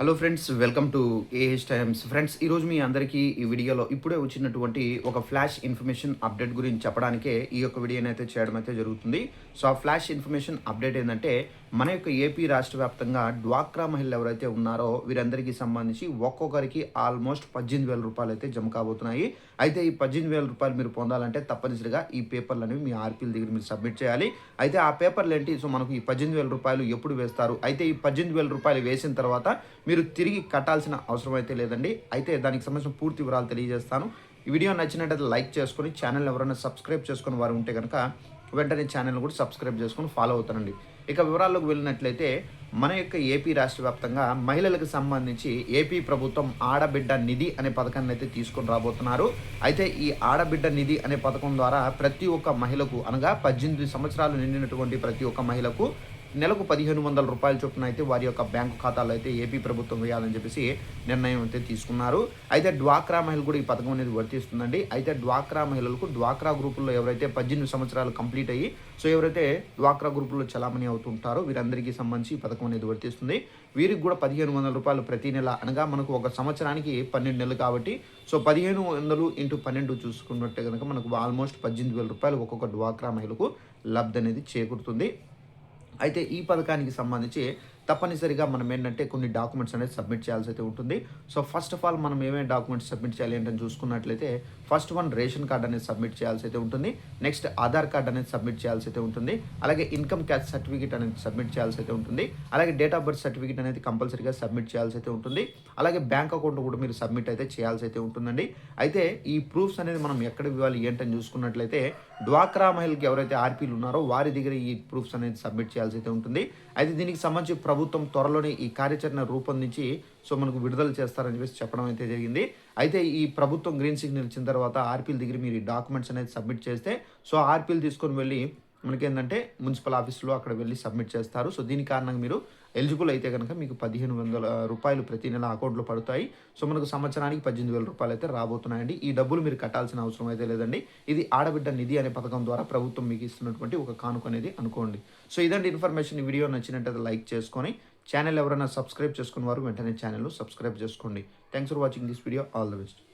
Hello friends welcome to AH Times friends ఈరోజు మీ అందరికీ ఈ వీడియోలో ఇప్పుడే వచ్చినటువంటి ఒక ఫ్లాష్ ఇన్ఫర్మేషన్ అప్డేట్ గురించి చెప్పడానికే ఈ యొక్క వీడియోని అయితే చేయడం అయితే జరుగుతుంది. సో ఆ ఫ్లాష్ ఇన్ఫర్మేషన్ అప్డేట్ ఏంటంటే మన యొక్క ఏపీ రాష్ట్ర వ్యాప్తంగా డ్వాక్రా మహిళలు ఎవరైతే ఉన్నారో వీరందరికీ సంబంధించి ఒక్కొక్కరికి ఆల్మోస్ట్ పద్దెనిమిది వేల రూపాయలు అయితే జమ కాబోతున్నాయి. అయితే ఈ పద్దెనిమిది వేల రూపాయలు మీరు పొందాలంటే తప్పనిసరిగా ఈ పేపర్లు అనేవి మీ ఆర్పీల దగ్గర మీరు సబ్మిట్ చేయాలి. అయితే ఆ పేపర్లు ఏంటి? సో మనకు ఈ పద్దెనిమిది వేల రూపాయలు ఎప్పుడు వేస్తారు? అయితే ఈ పద్దెనిమిది వేల రూపాయలు వేసిన తర్వాత మీరు తిరిగి కట్టాల్సిన అవసరం అయితే లేదండి. అయితే దానికి సంబంధించిన పూర్తి వివరాలు తెలియజేస్తాను. ఈ వీడియో నచ్చినట్టయితే లైక్ చేసుకొని ఛానల్ ఎవరైనా సబ్స్క్రైబ్ చేసుకుని వారు ఉంటే కనుక వెంటనే ఛానల్ కూడా సబ్స్క్రైబ్ చేసుకొని ఫాలో అవుతానండి. ఇక వివరాల్లోకి వెళ్ళినట్లయితే మన యొక్క ఏపీ రాష్ట్ర వ్యాప్తంగా మహిళలకు సంబంధించి ఏపీ ప్రభుత్వం ఆడబిడ్డ నిధి అనే పథకాన్ని అయితే తీసుకొని రాబోతున్నారు. అయితే ఈ ఆడబిడ్డ నిధి అనే పథకం ద్వారా ప్రతి ఒక్క మహిళకు అనగా పద్దెనిమిది సంవత్సరాలు నిండినటువంటి ప్రతి ఒక్క మహిళకు నెలకు పదిహేను వందల రూపాయల చొప్పున అయితే వారి యొక్క బ్యాంకు ఖాతాలో అయితే ఏపీ ప్రభుత్వం వేయాలని చెప్పేసి నిర్ణయం అయితే తీసుకున్నారు. అయితే డ్వాక్రా మహిళలు కూడా ఈ పథకం అనేది వర్తిస్తుందండి. అయితే డ్వాక్రా మహిళలకు డ్వాక్రా గ్రూపుల్లో ఎవరైతే పద్దెనిమిది సంవత్సరాలు కంప్లీట్ అయ్యి సో ఎవరైతే డ్వాక్రా గ్రూపుల్లో చలామణి అవుతుంటారో వీరందరికీ సంబంధించి ఈ పథకం అనేది వర్తిస్తుంది. వీరికి కూడా పదిహేను వందల రూపాయలు ప్రతి నెల అనగా మనకు ఒక సంవత్సరానికి పన్నెండు నెలలు కాబట్టి సో పదిహేను వందలు ఇంటూ పన్నెండు చూసుకున్నట్టే కనుక మనకు ఆల్మోస్ట్ పద్దెనిమిది వేల రూపాయలు ఒక్కొక్క డ్వాక్రా మహిళకు లబ్ధి అనేది చేకూరుతుంది. అయితే ఈ పథకానికి సంబంధించి తప్పనిసరిగా మనం ఏంటంటే కొన్ని డాక్యుమెంట్స్ అనేది సబ్మిట్ చేయాల్సి అయితే ఉంటుంది. సో ఫస్ట్ ఆఫ్ ఆల్ మనం ఏమేమి డాక్యుమెంట్స్ సబ్మిట్ చేయాలి ఏంటని చూసుకున్నట్లయితే ఫస్ట్ వన్ రేషన్ కార్డ్ అనేది సబ్మిట్ చేయాల్సి అయితే ఉంటుంది. నెక్స్ట్ ఆధార్ కార్డ్ అనేది సబ్మిట్ చేయాల్సి అయితే ఉంటుంది. అలాగే ఇన్కమ్ ట్యాక్స్ సర్టిఫికేట్ అనేది సబ్మిట్ చేయాల్సి అయితే ఉంటుంది. అలాగే డేట్ ఆఫ్ బర్త్ సర్టిఫికేట్ అనేది కంపల్సరీగా సబ్మిట్ చేయాల్సి అయితే ఉంటుంది. అలాగే బ్యాంక్ అకౌంట్ కూడా మీరు సబ్మిట్ అయితే చేయాల్సి అయితే ఉంటుందండి. అయితే ఈ ప్రూఫ్స్ అనేది మనం ఎక్కడ ఇవ్వాలి ఏంటని చూసుకున్నట్లయితే డ్వాక్రా మహిళకి ఎవరైతే ఆర్పీలు ఉన్నారో వారి దగ్గర ఈ ప్రూఫ్స్ అనేది సబ్మిట్ చేయాల్సి అయితే ఉంటుంది. అయితే దీనికి సంబంధించి ప్రభుత్వం త్వరలోనే ఈ కార్యాచరణ రూపొందించి సో మనకు విడుదల చేస్తారని చెప్పేసి చెప్పడం అయితే జరిగింది. అయితే ఈ ప్రభుత్వం గ్రీన్ సిగ్నల్ ఇచ్చిన తర్వాత ఆర్పీల దగ్గర మీరు ఈ డాక్యుమెంట్స్ అనేది సబ్మిట్ చేస్తే సో ఆర్పీలు తీసుకొని వెళ్ళి మనకేంటంటే మున్సిపల్ ఆఫీస్లో అక్కడ వెళ్ళి సబ్మిట్ చేస్తారు. సో దీని కారణంగా మీరు ఎలిజిబుల్ అయితే కనుక మీకు పదిహేను వందల రూపాయలు ప్రతి నెల అకౌంట్లో పడతాయి. సో మనకు సంవత్సరానికి పద్దెనిమిది వేల రూపాయలు అయితే రాబోతున్నాయండి. ఈ డబ్బులు మీరు కట్టాల్సిన అవసరం అయితే లేదండి. ఇది ఆడబిడ్డ నిధి అనే పథకం ద్వారా ప్రభుత్వం మీకు ఇస్తున్నటువంటి ఒక కానుక అనేది అనుకోండి. సో ఇదండి ఇన్ఫర్మేషన్. ఈ వీడియో నచ్చినట్టయితే లైక్ చేసుకొని ఛానల్ ఎవరైనా సబ్స్క్రైబ్ చేసుకున్న వారు వెంటనే ఛానల్ సబ్స్క్రైబ్ చేసుకోండి. Thanks for watching this video. All the best.